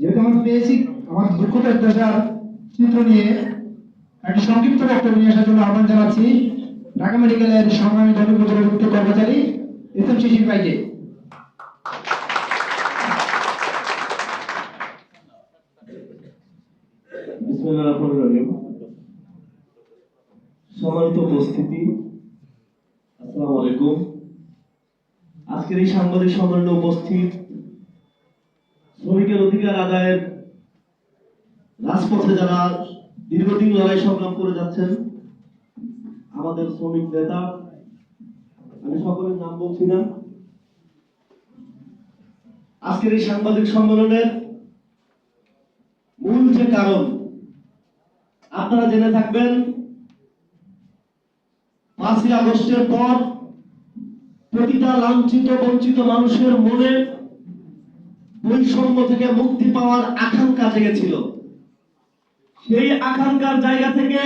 যেহেতু আমরা পেয়েছি আমার দুঃখদের দশার চিত্র নিয়ে একটি সংক্ষিপ্ত বক্তব্য নিয়ে আসার জন্য আহ্বান জানাচ্ছি। ঢাকা মেডিকেলের সংগ্রামী জনপ্রতিরোধ মুক্ত কর্মচারী এস এম শিশির ভাইকে। সম্মানিত উপস্থিতি, আসসালামু আলাইকুম। আজকের এই সাংবাদিক সম্মেলনে উপস্থিত শ্রমিকের অধিকার আদায়ের রাজপথে যারা দীর্ঘদিন লড়াই সংগ্রাম করে যাচ্ছেন, আমাদের শ্রমিক নেতা, আমি সকলের নাম বলছি না। আজকের এই সাংবাদিক সম্মেলনের মূল যে কারণ, আপনারা জেনে থাকবেন, পাঁচই আগস্টের পর প্রতিটা লাঞ্ছিত, বঞ্চিত মানুষের মনে বৈষম্য থেকে মুক্তি পাওয়ার আকাঙ্ক্ষা জেগেছিল সেই আকাঙ্ক্ষার জায়গা থেকে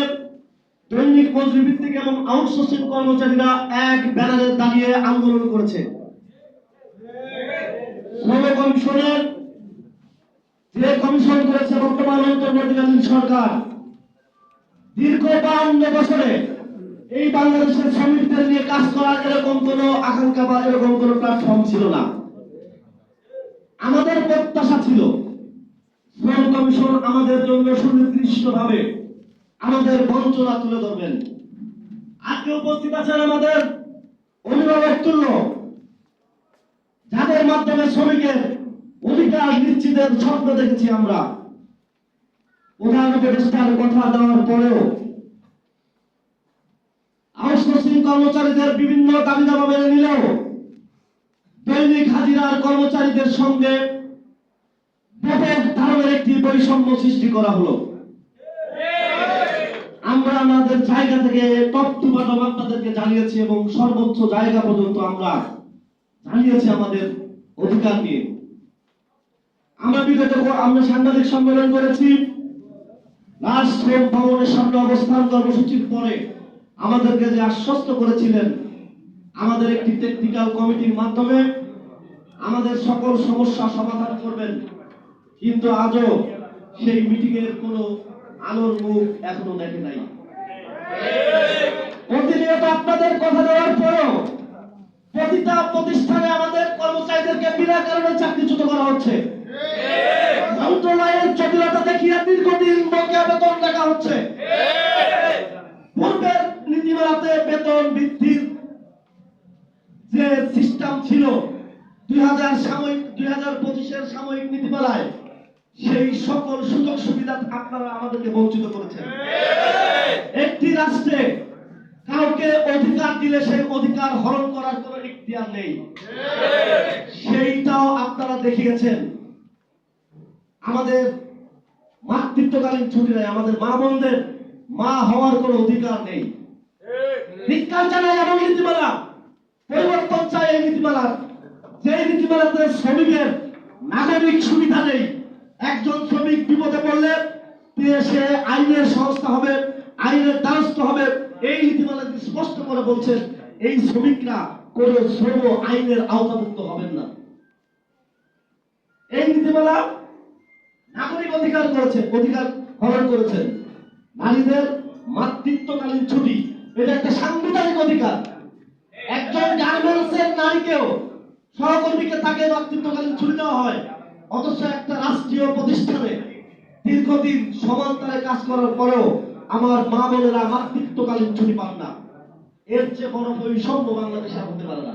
দৈনিক মজুরি ভিত্তিক এবং আউটসোর্সিং কর্মচারীরা এক ব্যানারে দাঁড়িয়ে আন্দোলন করেছে। কমিশনের যে কমিশন করেছে বর্তমান অন্তর্বর্তীকালীন সরকার, দীর্ঘ বাউন্ন বছরে এই বাংলাদেশের শ্রমিকদের নিয়ে কাজ করার এরকম কোন আকাঙ্ক্ষা বা এরকম কোন প্ল্যাটফর্ম ছিল না। আমাদের প্রত্যাশা ছিল শ্রম কমিশন আমাদের জন্য সুনির্দিষ্ট ভাবে আমাদের বঞ্চনা তুলে ধরবেন। আজকে উপস্থিত আছেন আমাদের অভিভাবক তুল্য, যাদের মাধ্যমে শ্রমিকের অধিকার নিশ্চিতের স্বপ্ন দেখেছি আমরা। প্রধান উপদেষ্টার কথা দেওয়ার পরেও আউটসোর্সিং কর্মচারীদের বিভিন্ন দাবি দাবা মেনে নিলেও দৈনিক হাজিরার কর্মচারীদের সঙ্গে ব্যাপক ধরনের একটি বৈষম্য সৃষ্টি করা হলো। আমরা আমাদের জায়গা থেকে তথ্যবাদম আপনাদেরকে জানিয়েছি এবং সর্বোচ্চ জায়গা পর্যন্ত আমরা জানিয়েছি আমাদের অধিকার নিয়ে। আমরা বিগত আমরা সাংবাদিক সম্মেলন করেছি। রাষ্ট্র ভবনের সামনে অবস্থান কর্মসূচির পরে আমাদেরকে যে আশ্বস্ত করেছিলেন, আমাদের একটি টেকনিক্যাল কমিটির মাধ্যমে আমাদের সকল সমস্যা সমাধান করবেন। কিন্তু আজও সেই মিটিং এর কোনো আলোর মুখ এখনও দেখে নাই। প্রতিনিয়ত আপনাদের কথা দেওয়ার পরেও প্রতিটা প্রতিষ্ঠানে আমাদের কর্মচারীদেরকে বিনা কারণে চাকরিচ্যুত করা হচ্ছে। মন্ত্রণালয়ের জটিলতা দেখিয়ে দীর্ঘদিন বকেয়া বেতন দেখা হচ্ছে। পূর্বের নীতিমালাতে বেতন বৃদ্ধির যে সিস্টেম ছিল দুই হাজার সাময়িক দুই হাজার পঁচিশের সাময়িক নীতিমালায় সেই সকল সুযোগ সুবিধা আপনারা আমাদেরকে বঞ্চিত করেছেন। একটি রাষ্ট্রে কাউকে অধিকার দিলে সেই অধিকার হরণ করার কোনো ইখতিয়ার নেই। সেইটাও আপনারা দেখিয়েছেন আমাদের মাতৃত্বকালীন ছুটি নেই আমাদের মা বোনদের মা হওয়ার কোনো অধিকার নেই। বিজ্ঞান জানাই এমন নীতিমালা পরিবর্তন চাই এই নীতিমালার। শ্রমিকের নাগরিক সুবিধা নেই, একজন শ্রমিক বিপদে পড়লে সে আইনের সংস্থা হবে, আইনের দ্বারস্থ হবে। এই নীতিমালা স্পষ্ট করে বলছেন এই শ্রমিকরা কোন শ্রম আইনের আওতাভুক্ত হবেন না। এই নীতিমালা নাগরিক অধিকার করেছে, অধিকার হরণ করেছেন নারীদের মাতৃত্বকালীন ছুটি, এটা একটা সাংবিধানিক অধিকার। একজন গার্মেন্টসের নারীকেও সহকর্মীকে তাকে মাতৃত্বকালীন ছুটি দেওয়া হয়। অথচ একটা রাষ্ট্রীয় প্রতিষ্ঠানে দীর্ঘদিন সমান্তরে কাজ করার পরেও আমার মা বোনেরা মাতৃত্বকালীন ছুটি পান না। এর চেয়ে বড় বৈষম্য বাংলাদেশে হতে পারে না।